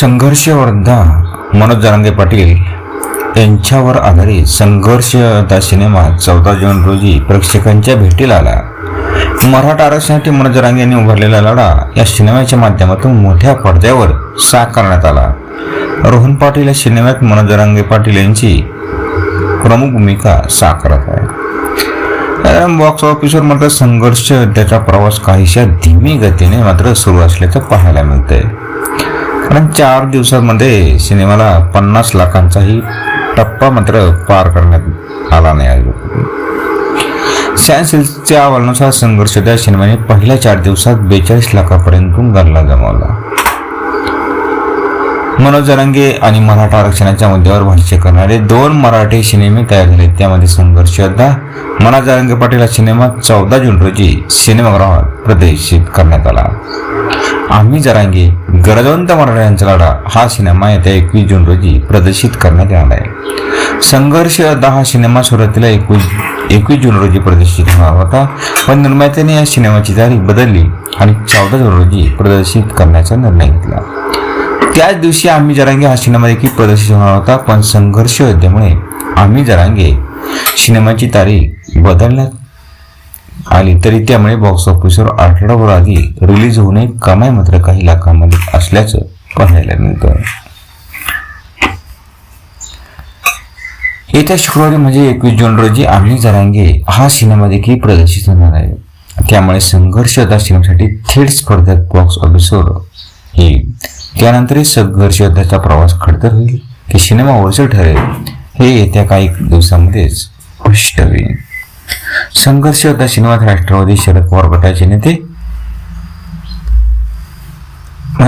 संघर्ष वर्धा मनोज जरांगे पाटील यांच्यावर आधारित संघर्ष दा सिनेमा चौदा जून रोजी प्रेक्षकांच्या भेटीला आला. मराठा आरक्षणासाठी मनोज जरांगे यांनी उभारलेला लढा या सिनेमाच्या माध्यमातून मोठ्या पडद्यावर साकारण्यात आला. रोहन पाटील या सिनेमात मनोज जरांगे पाटील यांची प्रमुख भूमिका साकारत आहे. बॉक्स ऑफिसवर मात्र संघर्ष त्याचा प्रवास काहीशा धीमी गतीने मात्र सुरू असल्याचं पाहायला मिळतंय. कारण चार दिवसांमध्ये सिनेमाला पन्नास लाखांचाही टप्पा मात्र पार करण्यात आला नाही अजून सॅन्सिल्सच्या अहवालानुसार संघर्ष त्या सिनेमाने पहिल्या चार दिवसात बेचाळीस लाखापर्यंत गल्ला जमावला मनोज जरंगे आणि मराठा आरक्षणाच्या मुद्द्यावर भाष्य करणारे दोन मराठी सिनेमे तयार झाले त्यामध्ये संघर्ष योद्धा मनोज जरांगे पाटील हा सिनेमा चौदा जून रोजी सिनेमागृहात प्रदर्शित करण्यात आला. आम्ही जरांगे गरजवंत मराठ्यांचा लढा हा सिनेमा येत्या एकवीस जून रोजी प्रदर्शित करण्यात येणार आहे. संघर्ष योद्धा हा सिनेमा सुरुवातीला एकवीस एकवीस जून रोजी प्रदर्शित होणार होता पण निर्मात्याने या सिनेमाची तारीख बदलली आणि चौदा जून रोजी प्रदर्शित करण्याचा निर्णय घेतला. त्याच दिवशी आम्ही जरांगे हा सिनेमा देखील प्रदर्शित होणार होता पण संघर्ष होत्यामुळे आम्ही जरांगे सिनेमाची तारीख बदलण्यात आली. तरी त्यामुळे बॉक्स ऑफिसवर आठवडाभर आधी रिलीज होणे कमाई मात्र काही लाखांमध्ये असल्याचं पाहायला मिळतं येत्या शुक्रवारी म्हणजे एकवीस जून रोजी आम्ही जरांगे हा सिनेमा देखील प्रदर्शित होणार आहे. त्यामुळे संघर्ष सिनेमासाठी थेट स्पर्धेत बॉक्स ऑफिसवर येईल. त्यानंतरही संघर्ष युद्धाचा प्रवास खडतर होईल की सिनेमा वर्ष ठरेल हे येत्या काही दिवसांमध्येच स्पष्ट होईल. संघर्ष योद्धा सिनेमात राष्ट्रवादी शरद पवार गटाचे नेते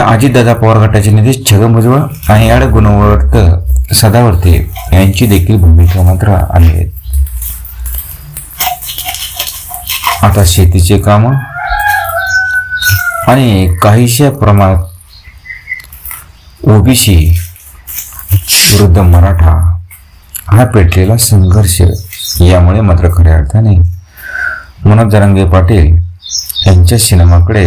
अजितदादा पवार गटाचे नेते छगन भुजबळ आणि याड गुणवर्त सदावर्ते यांची देखील भूमिका मात्र आली आहेत. आता शेतीचे काम आणि काहीशा प्रमाणात ओबीसी विरुद्ध मराठा हा पेटलेला संघर्ष यामुळे मात्र खऱ्या अर्थाने मनोज जरांगे पाटील यांच्या सिनेमाकडे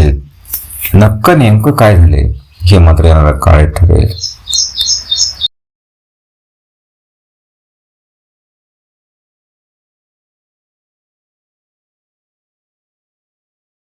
नक्क नेमकं काय झाले हे मात्र येणारा काळ ठरेल.